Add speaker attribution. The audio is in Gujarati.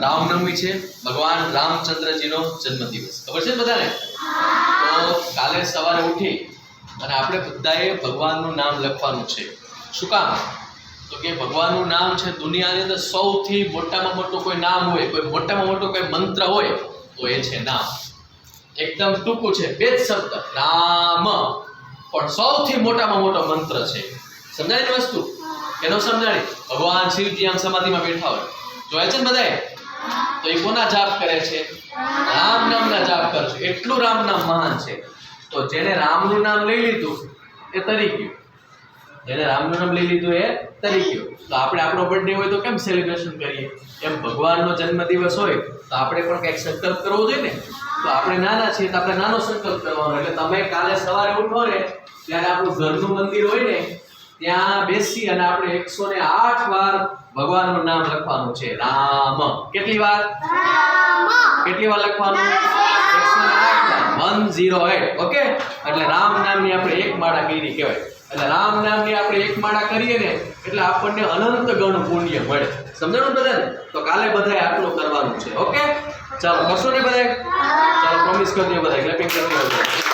Speaker 1: રામનવમી છે ભગવાન રામચંદ્રજીનો જન્મદિવસ. ખબર છે બધાને? તો કાલે સવારે ઉઠી અને આપણે બધાએ ભગવાનનું નામ લખવાનું છે. શું કામ? તો કે ભગવાનનું નામ છે દુનિયાની અંદર સૌથી મોટામાં મોટું કોઈ નામ હોય કોઈ મોટામાં મોટો કોઈ મંત્ર હોય તો એ છે નામ. એકદમ ટૂંકું છે બે જ શબ્દ. રામ. પણ સૌથી મોટામાં મોટો મંત્ર છે. સમજાય ને વસ્તુ? એનો સમજાણી ભગવાન શિવજી આમ સમાધિમાં બેઠા હોય. જોયા છે ને બધાએ? તો એ કોના જાપ કરે છે? રામ નામના જાપ કરે છે. એટલું રામ નામ મહાન છે. તો જેને રામનું નામ લઈ લીધું એ તરી ગયું. જેને રામનું નામ લઈ લીધું એ તરી ગયું. તો આપણે આપણો બર્થડે હોય તો કેમ સેલિબ્રેશન કરીએ? એમ ભગવાનનો જન્મદિવસ હોય તો આપણે પણ કંઈક સંકલ્પ કરવો જોઈએ ને? તો આપણે નાના છીએ તો આપણે નાનો સંકલ્પ કરવાનો. એટલે તમે કાલે સવારે ઉઠો ને, ત્યારે આપણું ઘરનું મંદિર હોય ને ત્યાં બેસી અને આપણે એકસો ને આઠ વાર ભગવાનનું નામ લખવાનું છે. રામ. કેટલી વાર? કેટલી વાર લખવાનું? એકસો ને આઠ વાર. One zero eight. ઓકે? એટલે રામ નામની આપણે એક માળા કરી કહેવાય. એટલે રામ નામની આપણે એક માળા કરીએ ને એટલે આપણને અનંત ગણ પુણ્ય મળે. સમજાણું બધાને? તો કાલે બધાએ આટલું કરવાનું છે. ઓકે? ચાલો કરશો ને બધાએ? ચાલો પ્રોમિસ કરજો બધાએ. ક્લેપિંગ કરજો